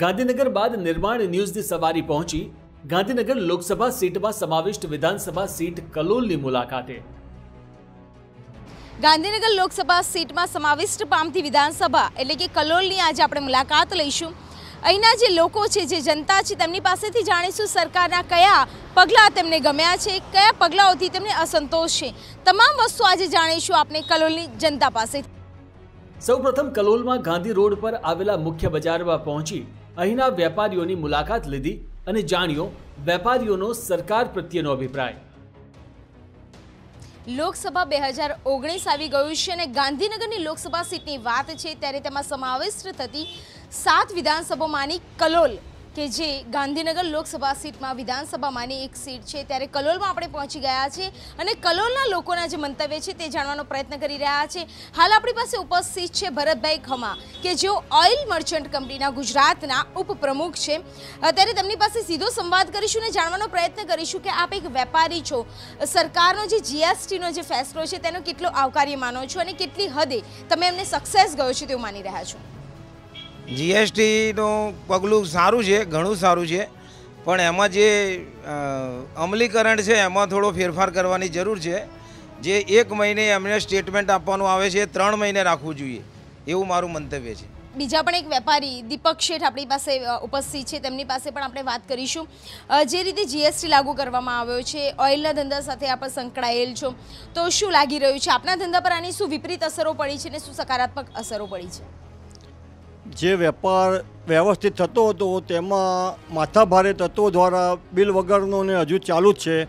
ગાંધીનગર બાદ નિર્માણ ન્યૂઝની સવારી પહોંચી ગાંધીનગર લોકસભા સીટમાં સમાવિષ્ટ વિધાનસભા સીટ કલોલની મુલાકાતે. ગાંધીનગર લોકસભા સીટમાં સમાવિષ્ટ પામતી વિધાનસભા એટલે કે કલોલની આજે આપણે મુલાકાત લઈશું. અહીંના જે લોકો છે જે જનતા છે તેમની પાસેથી જાણીશું સરકારના કયા પગલાં તેમને ગમ્યા છે કયા પગલાંઓથી તેમને અસંતોષ છે. તમામ વસ્તુ આજે જાણીશું આપણે કલોલની જનતા પાસેથી. સૌપ્રથમ કલોલમાં ગાંધી રોડ પર આવેલા મુખ્ય બજારમાં પહોંચી અહીંના વેપારીઓની મુલાકાત લીધી અને જાણ્યો વેપારીઓનો સરકાર પ્રત્યેનો અભિપ્રાય. લોકસભા બે હજાર ઓગણીસ આવી ગયું છે અને ગાંધીનગરની લોકસભા સીટની વાત છે, ત્યારે તેમાં સમાવિષ્ટ થતી સાત વિધાનસભામાંની કલોલ કે જે ગાંધીનગર લોકસભા સીટમાં વિધાનસભામાંની એક સીટ છે, ત્યારે કલોલમાં આપણે પહોંચી ગયા છે અને કલોલના લોકોના જે મંતવ્ય છે તે જાણવાનો પ્રયત્ન કરી રહ્યા છે. હાલ આપણી પાસે ઉપસ્થિત છે ભરતભાઈ ખમા, કે જેઓ ઓઇલ મર્ચન્ટ કંપનીના ગુજરાતના ઉપપ્રમુખ છે. અત્યારે તેમની પાસે સીધો સંવાદ કરીશું અને જાણવાનો પ્રયત્ન કરીશું કે આપ એક વેપારી છો. સરકારનો જે જીએસટીનો જે ફેસલો છે, તેનો કેટલો આવકાર્ય માનો છો અને કેટલી હદે તમે એમને સક્સેસ ગયો છે તેવું માની રહ્યા છો? જીએસટીનું પગલું સારું છે, ઘણું સારું છે. પણ એમાં જે અમલીકરણ છે, એમાં થોડો ફેરફાર કરવાની જરૂર છે. જે એક મહિને એમને સ્ટેટમેન્ટ આપવાનું આવે છે, ત્રણ મહિને રાખવું જોઈએ. એવું મારું મંતવ્ય છે. બીજા પણ એક વેપારી, દીપક શેઠ આપણી પાસે ઉપસ્થિત છે. તેમની પાસે પણ આપણે વાત કરીશું. જે રીતે જીએસટી લાગુ કરવામાં આવ્યો છે, ઓઇલના ધંધા સાથે આપ સંકળાયેલ છો. તો શું લાગી રહ્યું છે? આપના ધંધા પર આની શું વિપરીત અસરો પડી છે અને શું સકારાત્મક અસરો પડી છે? જે વેપાર વ્યવસ્થિત થતો હતો, તેમાં માથાભારે તત્વો દ્વારા બિલ વગરનો ને હજુ ચાલુ જ છે.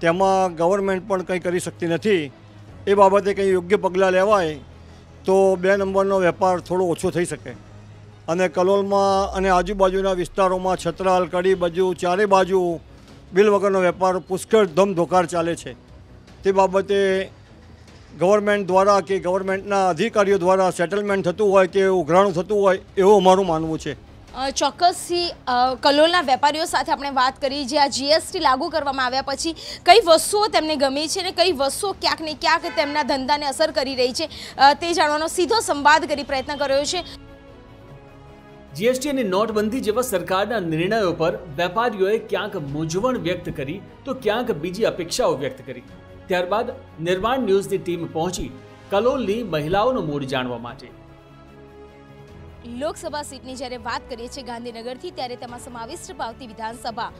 તેમાં ગવર્મેન્ટ પણ કંઈ કરી શકતી નથી. એ બાબતે કંઈ યોગ્ય પગલાં લેવાય તો બે નંબરનો વેપાર થોડો ઓછો થઈ શકે. અને કલોલમાં અને આજુબાજુના વિસ્તારોમાં છત્રાલ કડી બાજુ ચારે બાજુ બિલ વગરનો વેપાર પુષ્કળ ધમધોકાર ચાલે છે. તે બાબતે ગવર્મેન્ટ દ્વારા કે ગવર્મેન્ટના અધિકારીઓ દ્વારા સેટલમેન્ટ થતું હોય કે ઉઘરાણું થતું હોય એવું અમારું માનવું છે. ચોક્કસથી કલોલના વેપારીઓ સાથે આપણે વાત કરી જે આ જીએસટી લાગુ કરવામાં આવ્યા પછી કઈ વસ્તુઓ તેમને ગમે છે અને કઈ વસ્તુઓ ક્યાંક ને ક્યાંક તેમના ધંધાને અસર કરી રહી છે તે જાણવાનો સીધો સંવાદ કરી પ્રયત્ન કર્યો છે. જીએસટી અને નોટબંધી જેવા સરકારના નિર્ણયો પર વેપારીઓએ ક્યાંક મૂંઝવણ વ્યક્ત કરી તો ક્યાંક બીજી અપેક્ષાઓ વ્યક્ત કરી. ત્યારબાદ નિર્માણ ન્યૂઝની ટીમ પહોંચી કલોલની મહિલાઓનો મૂડ જાણવા માટે. લોકસભા સીટની જ્યારે વાત કરીએ છીએ ગાંધીનગરથી, ત્યારે તેમાં સમાવિષ્ટ પાવતી વિધાનસભા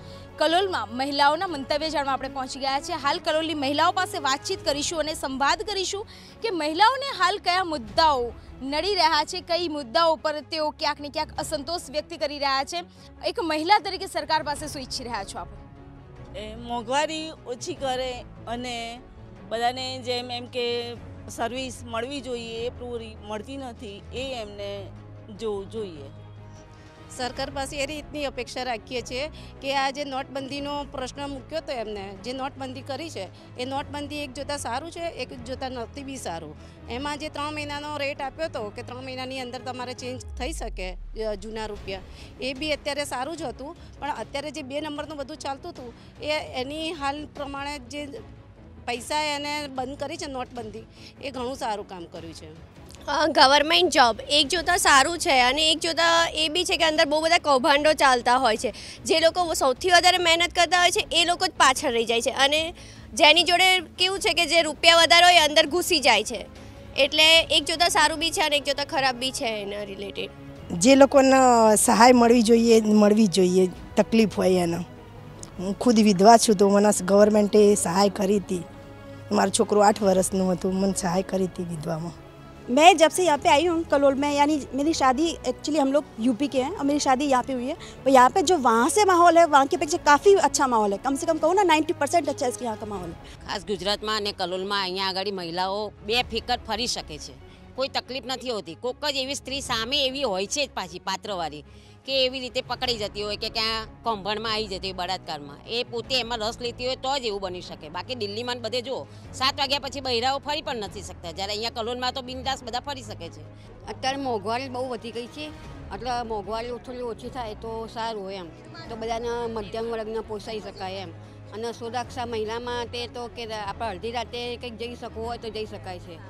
કલોલમાં મહિલાઓના મંતવ્ય જાણવા આપણે પહોંચી ગયા છે હાલ કલોલની મહિલાઓ પાસે વાતચીત કરીશું અને સંવાદ કરીશું કે મહિલાઓને હાલ કયા મુદ્દાઓ નડી રહ્યા છે, કઈ મુદ્દાઓ પર તેઓ ક્યાંક ને ક્યાંક અસંતોષ વ્યક્ત કરી રહ્યા છે. એક મહિલા તરીકે સરકાર પાસે શું ઈચ્છી રહ્યા છો આપ? એ મોંઘવારી ઓછી કરે અને બધાને જેમ એમ કે સર્વિસ મળવી જોઈએ, એ પૂરી મળતી નથી, એ એમને જોવું જોઈએ. સરકાર પાસે એ રીતની અપેક્ષા રાખીએ છીએ કે આ જે નોટબંધીનો પ્રશ્ન મૂક્યો હતો એમને, જે નોટબંધી કરી છે, એ નોટબંધી એક જોતાં સારું છે, એક જોતાં નથી બી સારું. એમાં જે ત્રણ મહિનાનો રેટ આપ્યો હતો કે ત્રણ મહિનાની અંદર તમારે ચેન્જ થઈ શકે જૂના રૂપિયા. એ બી અત્યારે સારું જ હતું, પણ અત્યારે જે બે નંબરનું બધું ચાલતું હતું, એ એની હાલ પ્રમાણે જે પૈસા એને બંધ કરી છે નોટબંધી, એ ઘણું સારું કામ કર્યું છે. ગવર્મેન્ટ જોબ એક જોતાં સારું છે અને એક જોતાં એ બી છે કે અંદર બહુ બધા કૌભાંડો ચાલતા હોય છે. જે લોકો સૌથી વધારે મહેનત કરતા હોય છે, એ લોકો જ પાછળ રહી જાય છે. અને જેની જોડે કેવું છે કે જે રૂપિયા વધારે હોય અંદર ઘૂસી જાય છે. એટલે એક જોતાં સારું બી છે અને એક જોતાં ખરાબ બી છે એના રિલેટેડ જે લોકોને સહાય મળવી જોઈએ મળવી જોઈએ, તકલીફ હોય એને. હું ખુદ વિધવા છું તો મને ગવર્મેન્ટે સહાય કરી હતી. મારો છોકરો આઠ વર્ષનું હતું, મને સહાય કરી હતી વિધવામાં. मैं जब से यहाँ पे आई हूँ कलोल में यानी मेरी शादी एक्चुअली हम लोग यूपी के हैं और मेरी शादी यहाँ पे हुई है और यहाँ पे जो वहाँ से माहौल है वहाँ की अपेक्षा काफ़ी अच्छा माहौल है कम से कम कहूँ ना नाइन्टी परसेंट अच्छा है इसके यहाँ का माहौल है ખાસ ગુજરાતમાં અને કલોલમાં અહીંયા આગળ મહિલાઓ બે ફિકર ફરી શકે છે કોઈ તકલીફ નથી હોતી કોક જ એવી સ્ત્રી સામે એવી હોય છે જ પાછી પાત્રવાળી કે એવી રીતે પકડી જતી હોય કે ક્યાં કૌભાંડમાં આવી જતી હોય બળાત્કારમાં. એ પોતે એમાં રસ લેતી હોય તો જ એવું બની શકે. બાકી દિલ્હીમાં બધે જો સાત વાગ્યા પછી બહેરાઓ ફરી પણ નથી શકતા. જ્યારે અહીંયા કલોલમાં તો બિનદાસ બધા ફરી શકે છે. અત્યારે મોંઘવારી બહુ વધી ગઈ છે. એટલે મોંઘવારી થોડી ઓછી થાય તો સારું એમ. તો બધાને મધ્યમ વર્ગને પોસાઈ શકાય એમ. અને સુરક્ષા મહિલા માટે તો કે આપણે અડધી રાતે કંઈક જઈ શકવું હોય તો જઈ શકાય છે.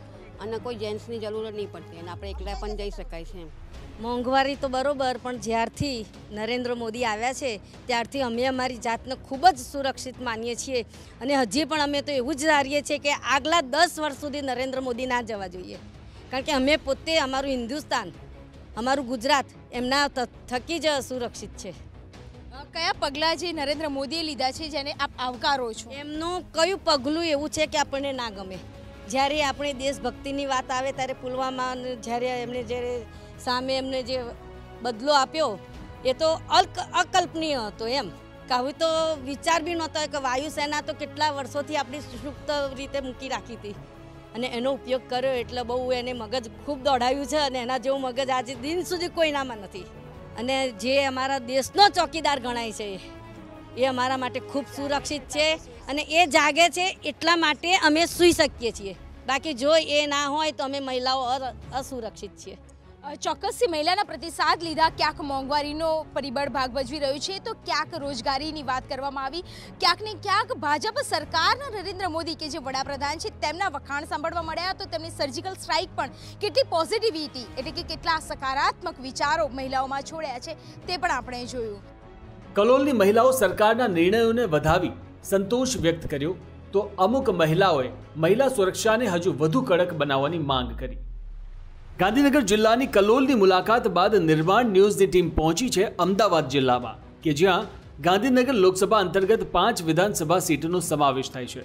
અને કોઈ જેન્ટ્સની જરૂર નહીં પડતી. અને આપણે એકલા પણ જઈ શકાય છે એમ. મોંઘવારી તો બરોબર પણ જ્યારથી નરેન્દ્ર મોદી આવ્યા છે ત્યારથી અમે અમારી જાતને ખૂબ જ સુરક્ષિત માનીએ છીએ. અને હજી પણ અમે તો એવું જ ધારીએ છીએ કે આગલા દસ વર્ષ સુધી નરેન્દ્ર મોદી ના જવા જોઈએ. કારણ કે અમે પોતે અમારું હિન્દુસ્તાન અમારું ગુજરાત એમના થકી જ સુરક્ષિત છે. કયા પગલાં જે નરેન્દ્ર મોદીએ લીધા છે જેને આપ આવકારો છો? એમનું કયું પગલું એવું છે કે આપણને ના ગમે? જ્યારે આપણે દેશભક્તિની વાત આવે ત્યારે પુલવામા જ્યારે એમણે જ્યારે સામે એમને જે બદલો આપ્યો, એ તો અલ્ક, અકલ્પનીય હતો એમ. કે હવે તો વિચાર બી નહોતો કે વાયુસેના તો કેટલા વર્ષોથી આપણી સુષુપ્ત રીતે મૂકી રાખી હતી. અને એનો ઉપયોગ કર્યો એટલે બહુ એને મગજ ખૂબ દોડાવ્યું છે અને એના જેવું મગજ આજે દિન સુધી કોઈનામાં નથી. અને જે અમારા દેશનો ચોકીદાર ગણાય છે, એ અમારા માટે ખૂબ સુરક્ષિત છે અને એ જાગે છે એટલા માટે અમે સૂઈ શકીએ છીએ. બાકી જો એ ના હોય તો અમે મહિલાઓ અસુરક્ષિત છીએ. ચોક્કસથી મહિલાના પ્રતિસાદ લીધા. ક્યાંક મોંઘવારીનો પરિબળ ભાગ ભજવી રહ્યું છે, તો ક્યાંક રોજગારીની વાત કરવામાં આવી. ક્યાંક ને ક્યાંક ભાજપ સરકારના નરેન્દ્ર મોદી કે જે વડાપ્રધાન છે, તેમના વખાણ સાંભળવા મળ્યા તો તેમની સર્જિકલ સ્ટ્રાઇક પણ કેટલી પોઝિટિવિટી એટલે કે કેટલા સકારાત્મક વિચારો મહિલાઓમાં છોડ્યા છે, તે પણ આપણે જોયું. કલોલની મહિલાઓ સરકારના નિર્ણયોને વધાવી સંતોષ વ્યક્ત કર્યો, તો અમુક મહિલાઓએ મહિલા સુરક્ષાને હજુ વધુ કડક બનાવવાની માંગ કરી. ગાંધીનગર જિલ્લાની કલોલની મુલાકાત બાદ નિર્માણ ન્યૂઝની ટીમ પહોંચી છે અમદાવાદ જિલ્લામાં, કે જ્યાં ગાંધીનગર લોકસભા અંતર્ગત પાંચ વિધાનસભા સીટનો સમાવેશ થાય છે.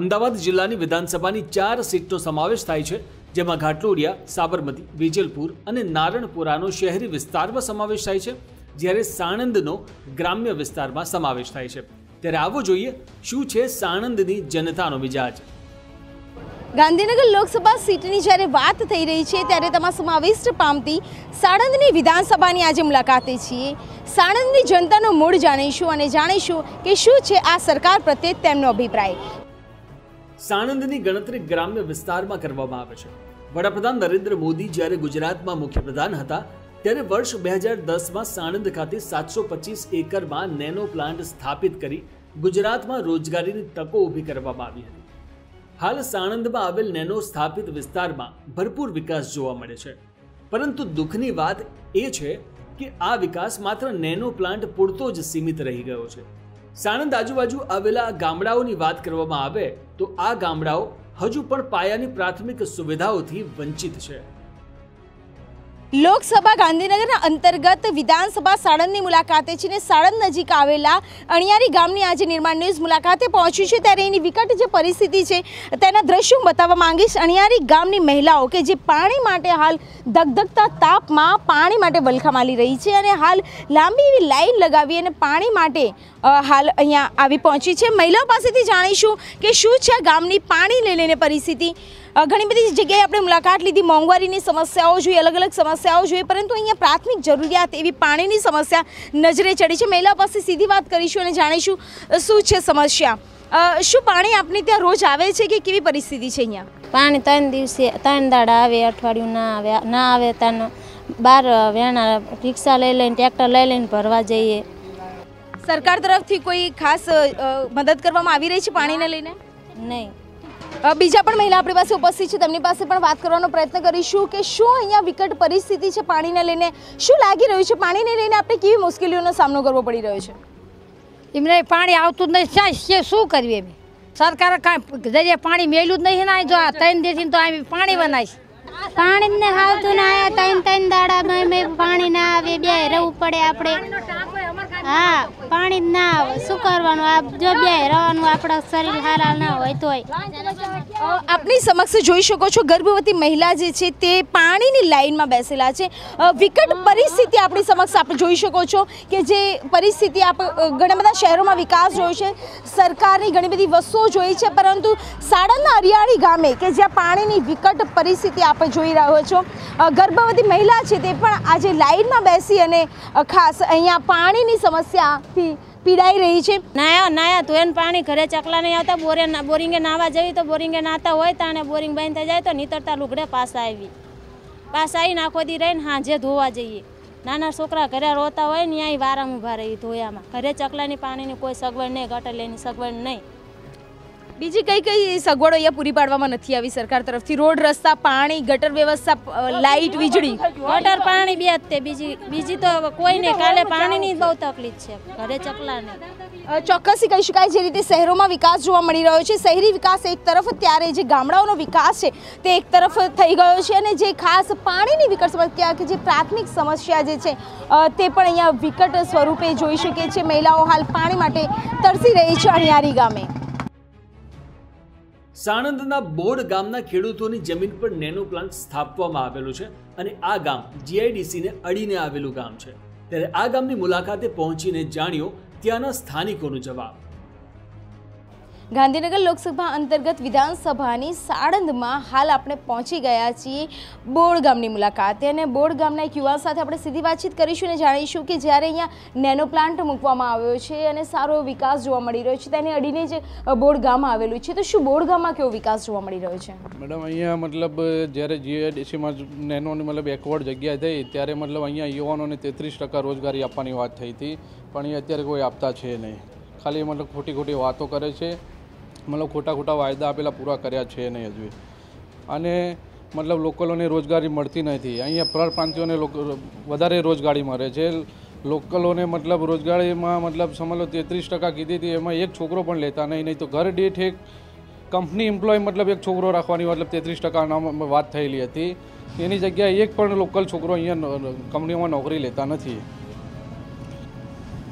અમદાવાદ જિલ્લાની વિધાનસભાની ચાર સીટનો સમાવેશ થાય છે, જેમાં ઘાટલોડિયા, સાબરમતી, વિજલપુર અને નારણપુરાનો શહેરી વિસ્તારમાં સમાવેશ થાય છે, જ્યારે સાણંદનો ગ્રામ્ય વિસ્તારમાં સમાવેશ થાય છે. ત્યારે આવો જોઈએ, શું છે સાણંદની જનતાનો મિજાજ? ગાંધીનગર લોકસભા સીટની જ્યારે વાત થઈ રહી છે, ત્યારે તેમાં સમાવિષ્ટ પામતી સાણંદની વિધાનસભાની આજે મુલાકાતે છીએ. સાણંદની જનતાનો મૂળ જાણીશું અને જાણીશું કે શું છે આ સરકાર પ્રત્યે તેમનો અભિપ્રાય. સાણંદની ગણતરી ગ્રામ્ય વિસ્તારમાં કરવામાં આવે છે. વડાપ્રધાન નરેન્દ્ર મોદી જ્યારે ગુજરાતમાં મુખ્યપ્રધાન હતા, ત્યારે વર્ષ બે હજાર દસમાં સાણંદ ખાતે સાતસો પચીસ એકરમાં નેનો પ્લાન્ટ સ્થાપિત કરી ગુજરાતમાં રોજગારીની તકો ઊભી કરવામાં આવી હતી. હાલ સાણંદમાં આવેલ નેનો સ્થાપિત વિસ્તારમાં ભરપૂર વિકાસ જોવા મળે છે. પરંતુ દુઃખની વાત એ છે કે આ વિકાસ માત્ર નેનો પ્લાન્ટ પૂરતો જ સીમિત રહી ગયો છે. સાણંદ આજુબાજુ આવેલા ગામડાઓની વાત કરવામાં આવે તો આ ગામડાઓ હજુ પણ પાયાની પ્રાથમિક સુવિધાઓથી વંચિત છે. લોકસભા ગાંધીનગરના અંતર્ગત વિધાનસભા સાણંદની મુલાકાતે છે ને સાણંદ નજીક આવેલા અણિયારી ગામની આજે નિર્માણ ન્યૂઝ મુલાકાતે પહોંચ્યું છે. ત્યારે એની વિકટ જે પરિસ્થિતિ છે, તેના દ્રશ્યો હું બતાવવા માંગીશ. અણિયારી ગામની મહિલાઓ કે જે પાણી માટે હાલ ધગધગતા તાપમાં પાણી માટે વલખા માલી રહી છે અને હાલ લાંબી એવી લાઈન લગાવી અને પાણી માટે હાલ અહીંયા આવી પહોંચી છે. મહિલાઓ પાસેથી જાણીશું કે શું છે ગામની પાણી લઈ લઈને પરિસ્થિતિ. ઘણી બધી જગ્યાએ આપણે મુલાકાત લીધી. મોંઘવારીની સમસ્યાઓ જોઈએ અલગ અલગ સમસ્યાઓ જોઈએ પરંતુ અહીંયા પ્રાથમિક જરૂરિયાત એવી પાણીની સમસ્યા નજરે ચડી છે. મહિલાઓ પાસે સીધી વાત કરીશું અને જાણીશું શું છે સમસ્યા. શું પાણી આપણે ત્યાં રોજ આવે છે કે કેવી પરિસ્થિતિ છે અહીંયા? પાણી ત્રણ દિવસે ત્રણ દાડા આવે અઠવાડિયું ના આવે ના આવે ત્રણ બાર વેણા રિક્ષા લઈ લઈને ટ્રેક્ટર લઈ લઈને ભરવા જઈએ. સરકાર તરફથી કોઈ ખાસ મદદ કરવામાં આવી રહી છે પાણીને લઈને? નહીં. બીજા પણ મહિલા આપણી પાસે ઉપસ્થિત છે. તેમની પાસે પણ વાત કરવાનો પ્રયત્ન કરીશું કે શું અહીંયા વિકટ પરિસ્થિતિ છે પાણીને લઈને? શું લાગી રહ્યું છે? પાણીને લઈને આપણે કેવી મુશ્કેલીઓનો સામનો કરવો પડી રહ્યો છે? એમને પાણી આવતું જ નહીં. છે શું કરીએ એમ સરકારે કાંઈ જઈએ પાણી મેલ્યું જ નહીં ને જો આ ત્રણ દેશી તો અહીં પાણી બનાવીશ પાણી ને આવતું ના આવ્યા ત્રણ ત્રણ દાડામાં પાણી ના આવે. બે રહેવું પડે આપણે. હા. પાણી ના આવે. શું કરવાનું? આ જો બે રહેવાનું, આપણા શરીર હારા ના હોય તોય. આપની સમક્ષ જોઈ શકો છો, ગર્ભવતી મહિલા જે છે તે પાણીની લાઈનમાં બેસેલા છે. વિકટ પરિસ્થિતિ આપણી સમક્ષ આપણે જોઈ શકો છો કે જે પરિસ્થિતિ આપ ઘણા બધા શહેરોમાં વિકાસ જોયો છે. સરકારની ઘણી બધી વસ્તુઓ જોઈ છે, પરંતુ સાણંદના અરિયાળી ગામે કે જ્યાં પાણીની વિકટ પરિસ્થિતિ આપણે જોઈ રહ્યો છો ગર્ભવતી મહિલા છે તે પણ આજે લાઈનમાં બેસી અને ખાસ અહીંયા પાણીની સમસ્યાથી પીડાઈ રહી છે. નાયા નાયા એને પાણી ઘરે ચકલા નહીં આવતા, બોરે બોરિંગે નાવા જવી તો બોરિંગે નાતા હોય તાને બોરિંગ બંધ થઈ જાય તો નીતરતા લુગડે પાસા આવી. પાસા આવીને આખો દી રહીને હાંજે ધોવા જઈએ. નાના છોકરા ઘરે રોતા હોય ને ત્યાં વારામ ઊભા રહી ધોયામાં. ઘરે ચકલાની પાણીની કોઈ સગવડ નહીં, ગટર લેની સગવડ નહીં. બીજી કઈ કઈ સગવડો અહીંયા પૂરી પાડવામાં નથી આવી સરકાર તરફથી? રોડ રસ્તા પાણી ગટર વ્યવસ્થા લાઇટ વીજળી? ગટર પાણી બે જ તે બીજી બીજી તો કોઈ નહીં. કાલે પાણીની બહુ તકલીફ છે. ઘરે ચકલા નહીં. ચોક્કસથી કહી શકાય જે રીતે શહેરોમાં વિકાસ જોવા મળી રહ્યો છે શહેરી વિકાસ એક તરફ ત્યારે જે ગામડાઓનો વિકાસ છે તે એક તરફ થઈ ગયો છે અને જે ખાસ પાણીની વિકટ સમસ્યા કે જે પ્રાથમિક સમસ્યા જે છે તે પણ અહીંયા વિકટ સ્વરૂપે જોઈ શકે છે. મહિલાઓ હાલ પાણી માટે તરસી રહી છે અણિયારી ગામે. સાણંદના બોડ ગામના ખેડૂતોની જમીન પર નેનો પ્લાન્ટ સ્થાપવામાં આવેલું છે અને આ ગામ જીઆઈડીસીને અડીને આવેલું ગામ છે. ત્યારે આ ગામની મુલાકાતે પહોંચીને જાણ્યો ત્યાંના સ્થાનિકોનો જવાબ. ગાંધીનગર લોકસભા અંતર્ગત વિધાનસભાની સાણંદમાં હાલ આપણે પહોંચી ગયા છીએ બોડ ગામની મુલાકાતે અને બોડ ગામના એક યુવાન સાથે આપણે સીધી વાતચીત કરીશું અને જાણીશું કે જ્યારે અહીંયા નેનો પ્લાન્ટ મૂકવામાં આવ્યો છે અને સારો વિકાસ જોવા મળી રહ્યો છે, તેને અડીને જ બોડ ગામ આવેલું છે. તો શું બોડ ગામમાં કેવો વિકાસ જોવા મળી રહ્યો છે? મેડમ, અહીંયા મતલબ જ્યારે જીએડીસીમાં નેનોની મતલબ એકવર્ડ જગ્યા થઈ, ત્યારે મતલબ અહીંયા યુવાનોને તેત્રીસ ટકા રોજગારી આપવાની વાત થઈ હતી, પણ એ અત્યારે કોઈ આપતા છે નહીં. ખાલી મતલબ ખોટી ખોટી વાતો કરે છે મતલબ ખોટા ખોટા વાયદા આપેલા પૂરા કર્યા છે નહીં હજુ અને મતલબ લોકલોને રોજગારી મળતી નથી. અહીંયા પરપ્રાંતિયોને લોકો, વધારે રોજગારી મળે છે. લોકલોને મતલબ રોજગારીમાં મતલબ સમજો તેત્રીસ ટકા કીધી હતી, એમાં એક છોકરો પણ લેતા નહીં નહીં તો ઘર દીઠ એક કંપની એમ્પ્લોય મતલબ એક છોકરો રાખવાની મતલબ તેત્રીસ ટકાના વાત થયેલી હતી. એની જગ્યાએ એક પણ લોકલ છોકરો અહીંયા કંપનીઓમાં નોકરી લેતા નથી.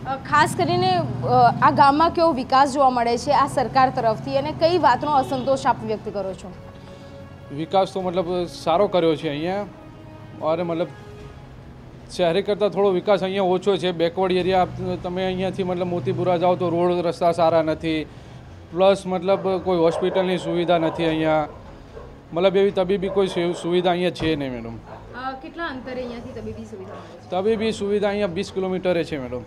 ખાસ કરીને આ ગામમાં કેવો વિકાસ જોવા મળે છે આ સરકાર તરફથી અને કઈ વાતનો અસંતોષ આપ વ્યક્ત કરો છો? વિકાસ તો મતલબ સારો કર્યો છે અહીંયા અને મતલબ શહેરી કરતાં થોડો વિકાસ અહીંયા ઓછો છે બેકવર્ડ એરિયા તમે અહીંયાથી મતલબ મોતીપુરા જાઓ તો રોડ રસ્તા સારા નથી પ્લસ મતલબ કોઈ હોસ્પિટલની સુવિધા નથી અહીંયા મતલબ એવી તબીબી કોઈ સુવિધા અહીંયા છે નહીં મેડમ. કેટલા અંતરે અહીંયાથી તબીબી સુવિધા તબીબી સુવિધા અહીંયા વીસ કિલોમીટરે છે મેડમ.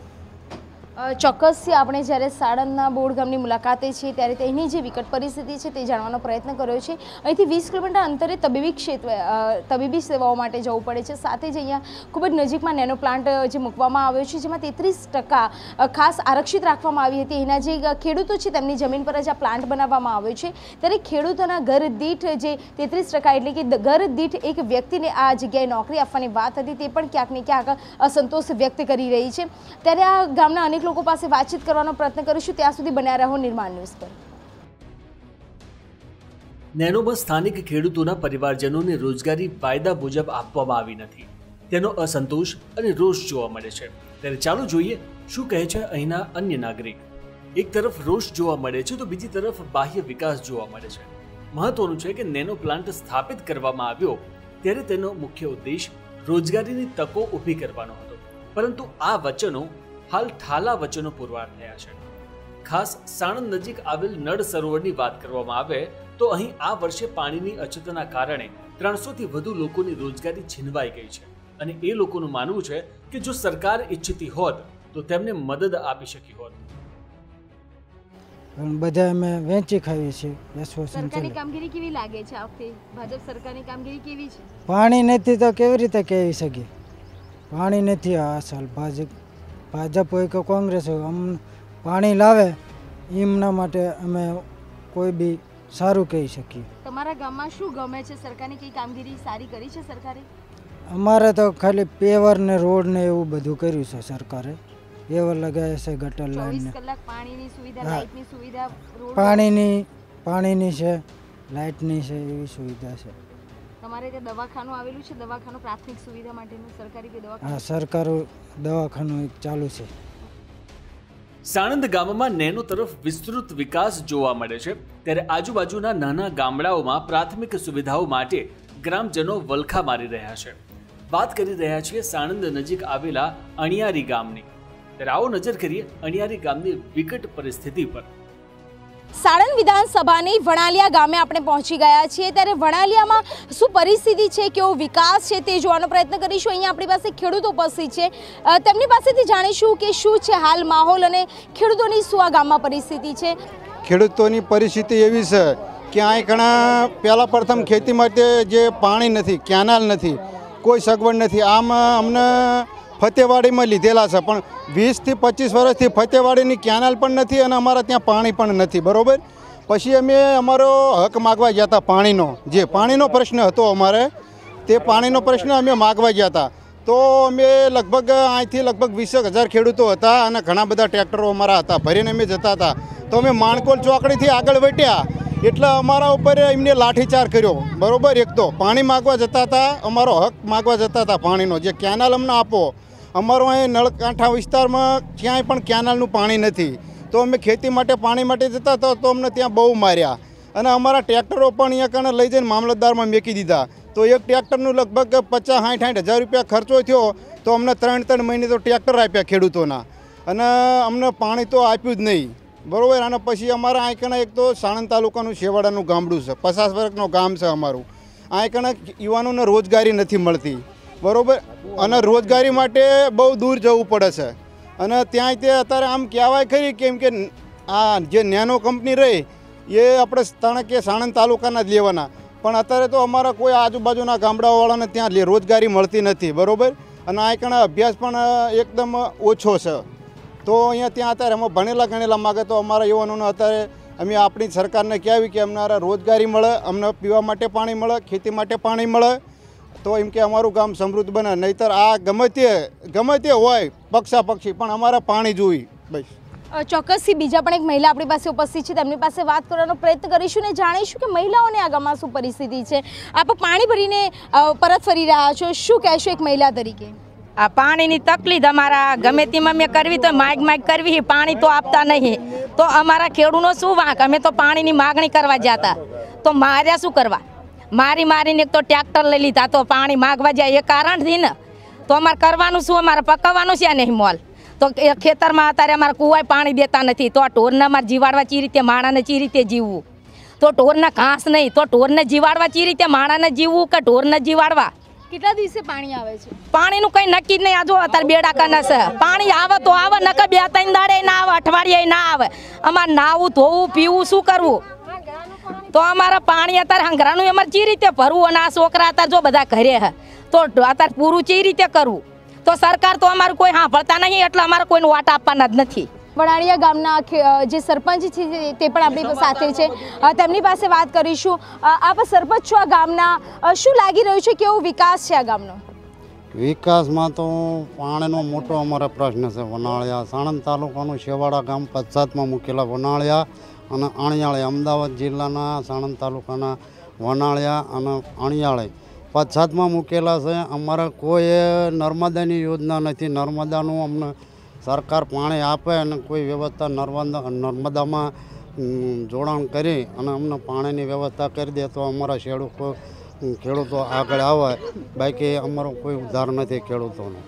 ચોક્કસથી આપણે જ્યારે સાણંદના બોર્ડ ગામની મુલાકાતે છીએ, ત્યારે તેની જે વિકટ પરિસ્થિતિ છે, તે જાણવાનો પ્રયત્ન કર્યો છે. અહીંથી વીસ કિલોમીટર અંતરે તબીબી ક્ષેત્ર તબીબી સેવાઓ માટે જવું પડે છે. સાથે જ અહીંયા ખૂબ જ નજીકમાં નેનો પ્લાન્ટ જે મૂકવામાં આવ્યો છે, જેમાં તેત્રીસ ખાસ આરક્ષિત રાખવામાં આવી હતી. એના જે ખેડૂતો છે, તેમની જમીન પર જ આ પ્લાન્ટ બનાવવામાં આવ્યો છે. ત્યારે ખેડૂતોના ઘર દીઠ જે તેત્રીસ એટલે કે ઘર દીઠ એક વ્યક્તિને આ જગ્યાએ નોકરી આપવાની વાત હતી, તે પણ ક્યાંક ને ક્યાંક અસંતોષ વ્યક્ત કરી રહી છે. ત્યારે આ ગામના અનેક લોકો પાસે વાતચીત કરવાનો પ્રયત્ન કરીશું. ત્યાં સુધી બન્યા રહો નિર્માણ ન્યૂઝ પર. નેનોમાં સ્થાનિક ખેડૂતોના પરિવારજનોને રોજગારી વાયદા મુજબ આપવામાં આવી નથી. તેનો અસંતોષ અને રોષ જોવા મળે છે. ત્યારે ચાલો જોઈએ શું કહે છે અહીંના અન્ય નાગરિક. એક તરફ રોષ જોવા મળે છે તો બીજી તરફ બાહ્ય વિકાસ જોવા મળે છે. મહત્વનું છે કે નેનો પ્લાન્ટ સ્થાપિત કરવામાં આવ્યો ત્યારે તેનો મુખ્ય ઉદ્દેશ રોજગારીની તકો ઊભી કરવાનો હતો. પરંતુ આ વચનો હાલ થાલા વચનો પુરવાર થયા છે. ખાસ સાણંદ નજીક આવેલ નળ સરોવરની વાત કરવામાં આવે તો અહીં આ વર્ષે પાણીની અછતના કારણે ત્રણસોથી વધુ લોકોની રોજગારી છીનવાઈ ગઈ છે. અને એ લોકોનું માનવું છે કે જો સરકાર ઈચ્છતી હોત તો તેમને મદદ આપી શકી હોત. બધા અમે વેચી ખાઈએ છીએ એસોસિએશન સરકારની કામગીરી કેવી લાગે છે આ વખતે ભાજપ સરકારની કામગીરી કેવી છે? પાણી નથી તો કેવી રીતે કહી શકીએ? પાણી નથી આ સાલ ભાજપ ભાજપ હોય કે કોંગ્રેસ હોય અમ પાણી લાવે એમના માટે અમે કોઈ બી સારું કહી શકીએ. તમારા ગામમાં શું ગમે છે? સરકારની કઈ કામગીરી સારી કરી છે સરકારે? અમારે તો ખાલી પેવર ને રોડ ને એવું બધું કર્યું છે સરકારે. પેવર લગાવે છે ગટર લાઈન કલાક પાણીની સુવિધા લાઇટની સુવિધા પાણીની પાણીની છે લાઇટની છે એવી સુવિધા છે. તમારે ત્યાં દવાખાનું આવેલું છે? દવાખાનું પ્રાથમિક સુવિધા માટેનું સરકારી કે દવાખાનું? દવાખાનું સરકાર દવાખાનું એક ચાલુ છે. સાણંદ ગામમાં નેનો તરફ વિસ્તૃત વિકાસ જોવા મળે છે. ત્યારે આજુબાજુના નાના ગામડાઓમાં પ્રાથમિક સુવિધાઓ માટે ગ્રામજનો વલખા મારી રહ્યા છે. વાત કરી રહ્યા છીએ સાણંદ નજીક આવેલા અણિયારી ગામની. ત્યારે આવો નજર કરીએ અણિયારી ગામની વિકટ પરિસ્થિતિ પર. સાણંદ વિધાનસભાની વણાલિયા ગામે આપણે પહોંચી ગયા છીએ. ત્યારે વણાલિયામાં શું પરિસ્થિતિ છે, કેવો વિકાસ છે તે જોવાનો પ્રયત્ન કરીશું. અહીંયા આપણી પાસે ખેડૂતો ઉપસ્થિત છે. તેમની પાસેથી જાણીશું કે શું છે હાલ માહોલ અને ખેડૂતોની શું આ ગામમાં પરિસ્થિતિ છે. ખેડૂતોની પરિસ્થિતિ એવી છે કે અહીં ઘણા પહેલાં પ્રથમ ખેતી માટે જે પાણી નથી, કેનાલ નથી, કોઈ સગવડ નથી. આમ અમને ફતેવાડીમાં લીધેલા છે. પણ વીસથી પચીસ વર્ષથી ફતેવાડીની કેનાલ પણ નથી અને અમારા ત્યાં પાણી પણ નથી. બરોબર? પછી અમે અમારો હક માગવા ગયા હતા પાણીનો. જે પાણીનો પ્રશ્ન હતો અમારે, તે પાણીનો પ્રશ્ન અમે માગવા ગયા હતા. તો અમે લગભગ અહીંથી લગભગ વીસેક હજાર ખેડૂતો હતા અને ઘણા બધા ટ્રેક્ટરો અમારા હતા. ભરીને અમે જતા હતા. તો અમે માણકોલ ચોકડીથી આગળ વટ્યા એટલે અમારા ઉપર એમને લાઠીચાર કર્યો. બરોબર? એક તો પાણી માગવા જતા હતા, અમારો હક માગવા જતા હતા પાણીનો. જે કેનાલ અમને આપો અમારો અહીં નળકાંઠા વિસ્તારમાં ક્યાંય પણ કેનાલનું પાણી નથી. તો અમે ખેતી માટે પાણી માટે જતા હતા તો અમને ત્યાં બહુ માર્યા. અને અમારા ટ્રેક્ટરો પણ અહીંયા કણે લઈ જઈને મામલતદારમાં મેકી દીધા. તો એક ટ્રેક્ટરનું લગભગ પચાસ સાઠ સાઠ હજાર રૂપિયા ખર્ચો થયો તો અમને ત્રણ ત્રણ મહિને તો ટ્રેક્ટર આપ્યા ખેડૂતોના. અને અમને પાણી તો આપ્યું જ નહીં. બરાબર? અને પછી અમારા અહીં કણે એક તો સાણંદ તાલુકાનું શેવાડાનું ગામડું છે. પચાસ વર્ગનું ગામ છે અમારું. અહીં કણે યુવાનોને રોજગારી નથી મળતી. બરાબર? અને રોજગારી માટે બહુ દૂર જવું પડે છે. અને ત્યાં તે અત્યારે આમ કહેવાય ખરી કેમ કે આ જે નેનો કંપની રહી, એ આપણે તાણે કે સાણંદ તાલુકાના જ લેવાના. પણ અત્યારે તો અમારા કોઈ આજુબાજુના ગામડાઓવાળાને ત્યાં રોજગારી મળતી નથી, બરાબર? અને આ કણે અભ્યાસ પણ એકદમ ઓછો છે. તો અહીંયા ત્યાં અત્યારે અમે ભણેલા ગણેલા માગે તો અમારા યુવાનોને અત્યારે અમે આપણી સરકારને કહેવી કે અમને રોજગારી મળે, અમને પીવા માટે પાણી મળે, ખેતી માટે પાણી મળે તો એમ કે અમારું ગામ સમૃદ્ધ બને નહીતર આ ગમે તે ગમે તે હોય પક્ષા પક્ષી પણ અમારે પાણી જોઈ બસ. ચોક્કસથી બીજા પણ એક મહિલા આપણી પાસે ઉપસ્થિત છે તેમની પાસે વાત કરવાનો પ્રયત્ન કરીશું ને જાણીશું કે મહિલાઓને આ ગામમાં શું પરિસ્થિતિ છે. આપ પાણી ભરીને પરત ફરી રહ્યા છો. શું કહેશો એક મહિલા તરીકે? આ પાણીની તકલીફ અમારા ગમે તેમાં મેં કરવી તો માગ માગ કરવી પાણી તો આપતા નહીં. તો અમારા ખેડૂનો શું વાંક? અમે તો પાણીની માગણી કરવા જતા તો માર્યા શું કરવા? મારી મારીને તો ટ્રેક્ટર લઈ લીધા તો પાણી માગવા જાય એ કારણથી ને. તો અમારે કરવાનું શું? અમારે પકવવાનું છે નહીં મોલ. તો ખેતરમાં અત્યારે અમારે કુવાય પાણી દેતા નથી. તો આ ઢોરને અમારે જીવાડવા ચી રીતે માણાને ચી રીતે જીવવું? તો ઢોરને ઘાસ નહીં તો ઢોરને જીવાડવા ચી રીતે માણાને જીવવું કે ઢોરને જીવાડવા? કેટલા દિવસે પાણી આવે છે? પાણીનું કંઈ નક્કી જ નહીં. આ જો અત્યારે બેડા કને છે. પાણી આવે તો આવે નકર બે ત્રણ દાડે ના આવે અઠવાડિયે ના આવે. અમારે નાવું ધોવું પીવું શું કરવું? તો અમારા પાણી અત્યારે હંગરાનું અમારે ચી રીતે ભરવું અને આ છોકરા અત્યારે જો બધા ઘરે હે તો અત્યારે પૂરું ચી રીતે કરવું? તો સરકાર તો અમારું કોઈ સાંભળતા નહીં એટલે અમારે કોઈને વાટ આપવાના જ નથી. વડાળિયા ગામના જે સરપંચ છે તે પણ આપણી સાથે છે. તેમની પાસે વાત કરીશું. આપ સરપંચ છો આ ગામના. શું લાગી રહ્યું છે કેવો વિકાસ છે આ ગામનો? વિકાસમાં તો પાણીનો મોટો અમારો પ્રશ્ન છે. વનાળિયા સાણંદ તાલુકાનું શેવાડા ગામ પંચાયતમાં મૂકેલા વનાળિયા. અને અણિયાળે, અમદાવાદ જિલ્લાના સાણંદ તાલુકાના વનાળિયા અને અણિયાળે પંચાયતમાં મૂકેલા છે. અમારે કોઈ નર્મદાની યોજના નથી. નર્મદાનું અમને સરકાર પાણી આપે અને કોઈ વ્યવસ્થા નર્મદા, નર્મદામાં જોડાણ કરી અને અમને પાણીની વ્યવસ્થા કરી દે તો અમારા ખેડૂતો ખેડૂતો આગળ આવે. બાકી અમારો કોઈ ઉદ્ધાર નથી ખેડૂતોનો.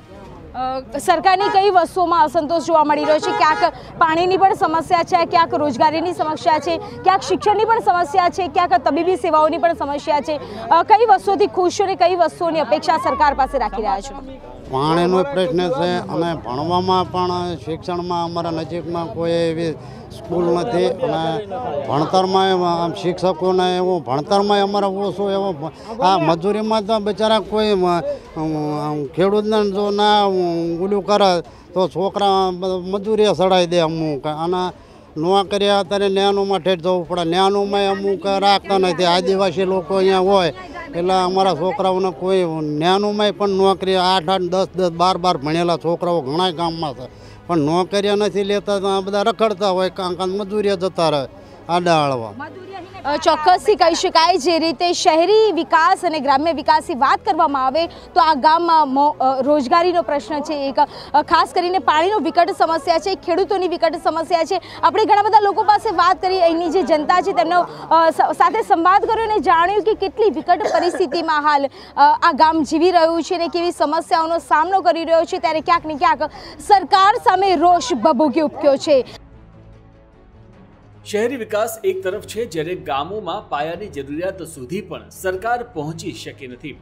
સરકારની કઈ વસ્તુઓમાં અસંતોષ જોવા મળી રહ્યો છે? ક્યાંક પાણીની પણ સમસ્યા છે, ક્યાંક રોજગારીની સમસ્યા છે, ક્યાંક શિક્ષણની પણ સમસ્યા છે, ક્યાંક તબીબી સેવાઓની પણ સમસ્યા છે. કઈ વસ્તુઓથી ખુશ છો અને કઈ વસ્તુઓની અપેક્ષા સરકાર પાસે રાખી રહ્યા છો? પાણીનો પ્રશ્ન છે અને ભણવામાં પણ શિક્ષણમાં અમારા નજીકમાં કોઈ એવી સ્કૂલ નથી અને ભણતરમાં આમ શિક્ષકોને એવું, ભણતરમાં અમારે ઓછું એવો આ મજૂરીમાં તો બિચારા કોઈ ખેડૂતને જો ના ઓલું કરે તો છોકરા મજૂરીએ સડાઈ દે અમુક. અને નોકરી અત્યારે નેનુંમાં ઠેઠ જવું પડે. નેનુંમાં અમુક રાખતા નથી. આદિવાસી લોકો અહીંયા હોય એટલે અમારા છોકરાઓને કોઈ નેનુંમાં પણ નોકરી આઠ આઠ, દસ દસ, બાર બાર ભણેલા છોકરાઓ ઘણા ગામમાં છે. પણ નોકરીઓ નથી લેતા તો આ બધા રખડતા હોય કાં કાં મજૂરીએ જતા રહે. આડા ચોક્કસથી કહી શકાય, જે રીતે શહેરી વિકાસ અને ગ્રામ્ય વિકાસની વાત કરવામાં આવે, તો આ ગામમાં રોજગારીનો પ્રશ્ન છે એક. ખાસ કરીને પાણીનો વિકટ સમસ્યા છે, ખેડૂતોની વિકટ સમસ્યા છે. આપણે ઘણા બધા લોકો પાસે વાત કરી અહીંની જે જનતા છે, તેમનો સાથે સંવાદ કર્યો અને જાણ્યું કે કેટલી વિકટ પરિસ્થિતિમાં હાલ આ ગામ જીવી રહ્યું છે અને કેવી સમસ્યાઓનો સામનો કરી રહ્યો છે. ત્યારે ક્યાંક ને ક્યાંક સરકાર સામે રોષ ભભૂકી ઉપક્યો છે. શહેરી વિકાસ એક તરફ છે જ્યારે ગામોમાં પાયાની જરૂરિયાત સુધી પણ સરકાર પહોંચી શકી નથી.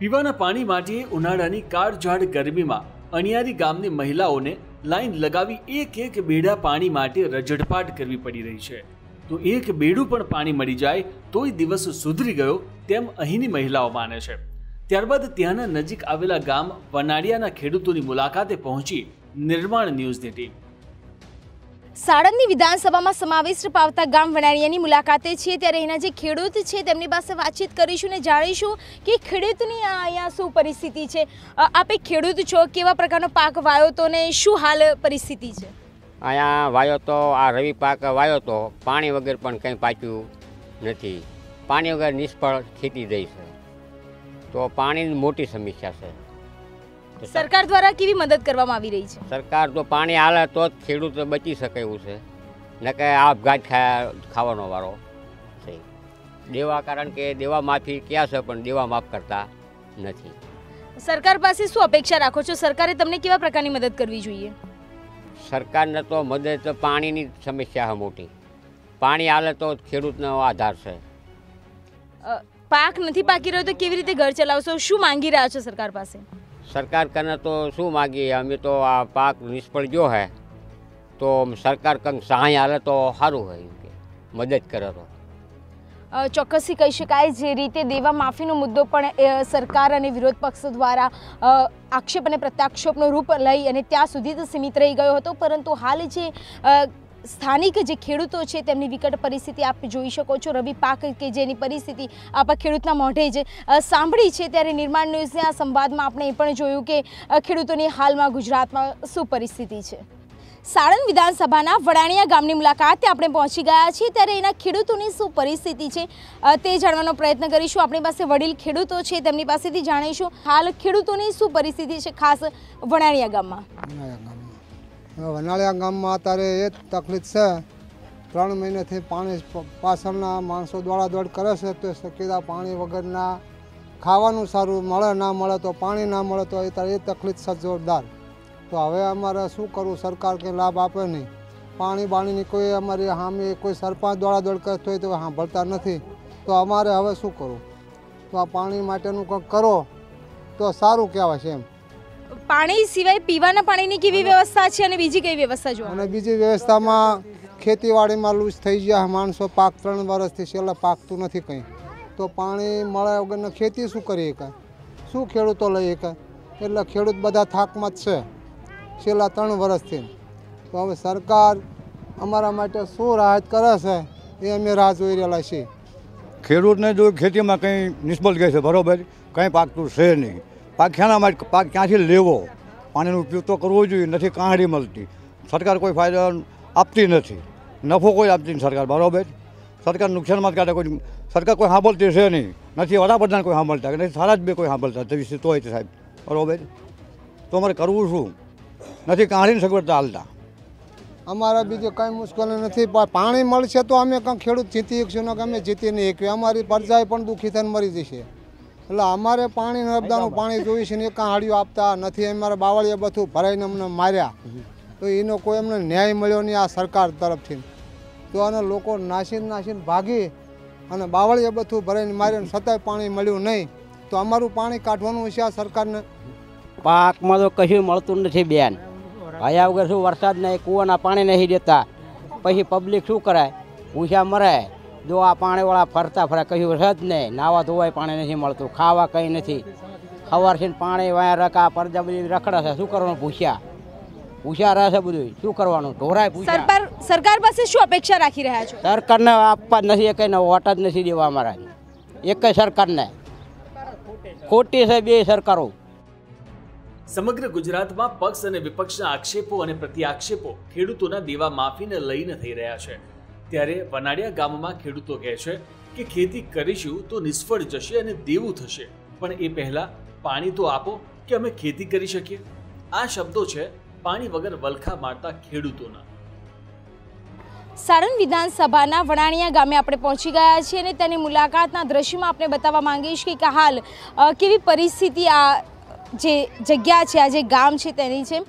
પીવાના પાણી માટે ઉનાળાની કાળઝાળ ગરમીમાં અણિયારી ગામની મહિલાઓને લાઈન લગાવી એક એક બેડા પાણી માટે રજડપાટ કરવી પડી રહી છે. તો એક બેડું પણ પાણી મળી જાય તોય દિવસ સુધરી ગયો તેમ અહીંની મહિલાઓ માને છે. ત્યારબાદ ત્યાંના નજીક આવેલા ગામ વનાડિયાના ખેડૂતોની મુલાકાતે પહોંચી નિર્માણ ન્યૂઝની ટીમ. સાણંદની વિધાનસભામાં સમાવિષ્ટ પાવતા ગામ વણાણિયાની મુલાકાતે છીએ ત્યારે અહીંના જે ખેડૂત છે તેમની પાસે વાતચીત કરીશું ને જાણીશું કે ખેડૂતની અહીંયા શું પરિસ્થિતિ છે. આપે ખેડૂત છો, કેવા પ્રકારનો પાક વાયો તો ને શું હાલ પરિસ્થિતિ છે? અહીંયા વાયો તો, આ રવિ પાક વાયો તો, પાણી વગર પણ કંઈ પાક્યું નથી. પાણી વગર નિષ્ફળ ખેતી થઈ છે. તો પાણીની મોટી સમસ્યા છે. સરકાર દ્વારા કેવી મદદ કરવામાં આવી રહી છે? સરકાર તો પાણી હાલે તો જ ખેડૂત બચી શકે એવું છે. ન કે આપઘાત ખા ખાવાનો વારો છે. દેવા કારણ કે દેવા માફી ક્યાં છે પણ દેવા માફ કરતા નથી. સરકાર પાસે શું અપેક્ષા રાખો છો? સરકારે તમને કેવા પ્રકારની મદદ કરવી જોઈએ? સરકારને તો મદદ પાણીની સમસ્યા છે મોટી. પાણી હાલે તો ખેડૂતનો આધાર છે. પાક નથી પાકી રહ્યો તો કેવી રીતે ઘર ચલાવશો? શું માંગી રહ્યા છો સરકાર પાસે? સરકાર કને તો શું માગીએ? અમે તો આ પાક નિષ્ફળ ગયો હે, તો સરકાર કંઈક સહાય આવે તો સારું હોય કે, મદદ કરે તો. ચોક્કસથી કહી શકાય જે રીતે દેવા માફીનો મુદ્દો પણ સરકાર અને વિરોધ પક્ષ દ્વારા આક્ષેપ અને પ્રત્યાક્ષેપનો રૂપ લઈ અને ત્યાં સુધી તો સીમિત રહી ગયો હતો, પરંતુ હાલ જે સ્થાનિક જે ખેડૂતો છે તેમની વિકટ પરિસ્થિતિ આપ જોઈ શકો છો. રવિ પાક કે જેની પરિસ્થિતિ આપ ખેડૂતના મોઢે જ સાંભળી છે ત્યારે નિર્માણ ન્યૂઝના આ સંવાદમાં આપણે એ પણ જોયું કે ખેડૂતોની હાલમાં ગુજરાતમાં શું પરિસ્થિતિ છે. સાણંદ વિધાનસભાના વડાણિયા ગામની મુલાકાતે આપણે પહોંચી ગયા છીએ ત્યારે એના ખેડૂતોની શું પરિસ્થિતિ છે તે જાણવાનો પ્રયત્ન કરીશું. આપણી પાસે વડીલ ખેડૂતો છે તેમની પાસેથી જાણીશું. હાલ ખેડૂતોની શું પરિસ્થિતિ છે ખાસ વડાણિયા ગામમાં વનાળિયા ગામમાં અત્યારે એ જ તકલીફ છે. ત્રણ મહિનેથી પાણી પાછળના માણસો દોડા દોડ કરે છે તો શક્યતા પાણી વગરના ખાવાનું સારું મળે, ના મળે તો પાણી ના મળે તો અત્યારે એ તકલીફ છે જોરદાર. તો હવે અમારે શું કરવું? સરકાર કંઈ લાભ આપે નહીં. પાણી બાણીની કોઈ અમારી સામે કોઈ સરપંચ દોડાદોડ કરતો હોય તો સાંભળતા નથી. તો અમારે હવે શું કરવું? તો આ પાણી માટેનું કંઈક કરો તો સારું કહેવાય છે એમ. પાણી સિવાય પીવાના પાણીની કેવી વ્યવસ્થા છે અને બીજી કઈ વ્યવસ્થા જોવા? અને બીજી વ્યવસ્થામાં ખેતીવાડીમાં લૂઝ થઈ ગયા માણસો પાક ત્રણ વર્ષથી છેલ્લા પાકતું નથી કંઈ. તો પાણી મળે વગરને ખેતી શું કરી શકે શું ખેડૂતો લઈ શકે એટલે ખેડૂત બધા થાકમાં જ છે. છેલ્લા ત્રણ વર્ષથી. તો હવે સરકાર અમારા માટે શું રાહત કરે છે એ અમે રાહ જોઈ રહેલા છીએ. ખેડૂતને જો ખેતીમાં કંઈ નિષ્ફળ ગઈ છે બરાબર? કંઈ પાકતું છે નહીં. પાક શાના માટે પાક ક્યાંથી લેવો? પાણીનો ઉપયોગ તો કરવો જોઈએ, નથી કાંહડી મળતી. સરકાર કોઈ ફાયદો આપતી નથી. નફો કોઈ આપતી નથી સરકાર, બરોબર? સરકાર નુકસાનમાં જ કાઢે કોઈ સરકાર કોઈ સાંભળતી છે નહીં. નથી, વડાપ્રધાન કોઈ સાંભળતા કે નથી, સારા જ બે કોઈ સાંભળતા તે વિશે તોય તે સાહેબ, બરોબર? તો અમારે કરવું શું? નથી કાંહડીની સગવડતા હાલતા. અમારા બીજે કંઈ મુશ્કેલી નથી પણ પાણી મળશે તો અમે કંઈ ખેડૂત જીતી શકશું ને કે અમે જીતી નહીં શકીએ. અમારી પ્રજાએ પણ દુઃખી થઈને મરી જશે. એટલે અમારે પાણી નર્મદાનું પાણી જોયું છે ને એક હાડીઓ આપતા નથી અમારે બાવળીએ બધું ભરાઈને અમને માર્યા. તો એનો કોઈ અમને ન્યાય મળ્યો નહીં આ સરકાર તરફથી. તો આને લોકો નાસીને નાસીને ભાગી અને બાવળીએ બધું ભરાઈને માર્યા ને છતાંય પાણી મળ્યું નહીં. તો અમારું પાણી કાઢવાનું છે આ સરકારને? પાકમાં તો કશું મળતું નથી બેન. હયા વગર શું વરસાદ નહીં કૂવાના પાણી નહીં દેતા. પછી પબ્લિક શું કરાય? ભૂસા મરે જો આ પાણીવાળા ફરતા ફરે કશું જ નહીં. નાવા ધોવાય પાણી નથી મળતું ખાવા કંઈ નથી. સવારથી પાણી વાયા રકા પરજા બધી રખડા છે. શું કરવાનું પૂછ્યા પૂછ્યા રહે છે બધું શું કરવાનું? ઢોરાય પૂછ્યા સરકાર સરકાર પાસે શું અપેક્ષા રાખી રહ્યા છો? સરકારને આપવા જ નથી એકને વોટ જ નથી દેવા અમારા. એક સરકારને. ખોટી છે બે સરકારો. સમગ્ર ગુજરાતમાં પક્ષ અને વિપક્ષના આક્ષેપો અને પ્રત્યાક્ષેપો ખેડૂતોના દેવા માફીને લઈને થઈ રહ્યા છે. ત્યારે વનાડિયા ગામમાં ખેડૂતો કહે છે કે ખેતી કરીશું તો નિષ્ફળ જશે અને દેવું થશે. પણ એ પહેલા પાણી તો આપો કે અમે ખેતી કરી શકીએ. આ શબ્દો છે પાણી વગર વલખા મારતા ખેડૂતોના. સાણંદ વિધાનસભાના વણાણિયા ગામે આપણે પહોંચી ગયા છીએ અને તેની મુલાકાતના દ્રશ્યમાં આપણે બતાવવા માંગીશ કે હાલ કેવી પરિસ્થિતિ આ જે જગ્યા છે, આ જે ગામ છે તેની છે.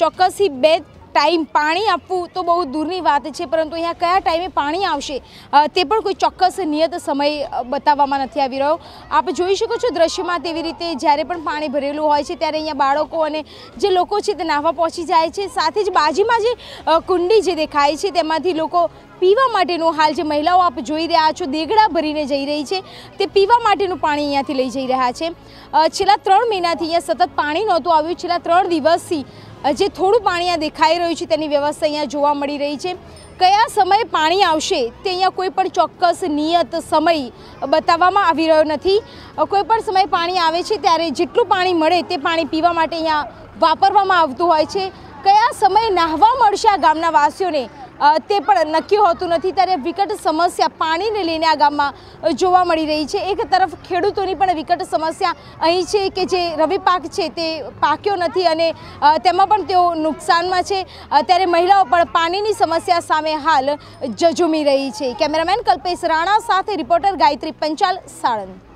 ચોક્કસથી બે ટાઈમ પાણી આપવું તો બહુ દૂરની વાત છે, પરંતુ અહીંયા કયા ટાઈમે પાણી આવશે તે પણ કોઈ ચોક્કસ નિયત સમય બતાવવામાં નથી આવી રહ્યો. આપ જોઈ શકો છો દ્રશ્યમાં તેવી રીતે જ્યારે પણ પાણી ભરેલું હોય છે, ત્યારે અહીંયા બાળકો અને જે લોકો છે તે નાહવા પહોંચી જાય છે. સાથે જ બાજુમાં જે કુંડી જે દેખાય છે, તેમાંથી લોકો પીવા માટેનું હાલ જે મહિલાઓ આપ જોઈ રહ્યા છો, દેગડા ભરીને જઈ રહી છે. તે પીવા માટેનું પાણી અહીંયાથી લઈ જઈ રહ્યા છે. છેલ્લા ત્રણ મહિનાથી અહીંયા સતત પાણી નહોતું આવ્યું. છેલ્લા ત્રણ દિવસથી જે થોડું પાણી આ દેખાઈ રહ્યું છે તેની વ્યવસ્થા અહીંયા જોવા મળી રહી છે. કયા સમયે પાણી આવશે તે અહીંયા કોઈ પણ ચોક્કસ નિયત સમય બતાવવામાં આવી રહ્યો નથી. કોઈ પણ સમયે પાણી આવે છે ત્યારે જેટલું પાણી મળે તે પાણી પીવા માટે અહીંયા વાપરવામાં આવતું હોય છે. કયા સમયે નાહવા મળશે આ ગામના વાસીઓને? તે પણ નક્કી હોતું નથી. ત્યારે વિકટ સમસ્યા પાણીને લઈને આ ગામમાં જોવા મળી રહી છે. એક તરફ ખેડૂતોની પણ વિકટ સમસ્યા અહીં છે કે જે રવિ પાક છે તે પાક્યો નથી અને તેમાં પણ તેઓ નુકસાનમાં છે. ત્યારે મહિલાઓ પણ પાણીની સમસ્યા સામે હાલ જજુમી રહી છે. કેમેરામેન કલ્પેશ રાણા સાથે રિપોર્ટર ગાયત્રી પંચાલ સાણંદ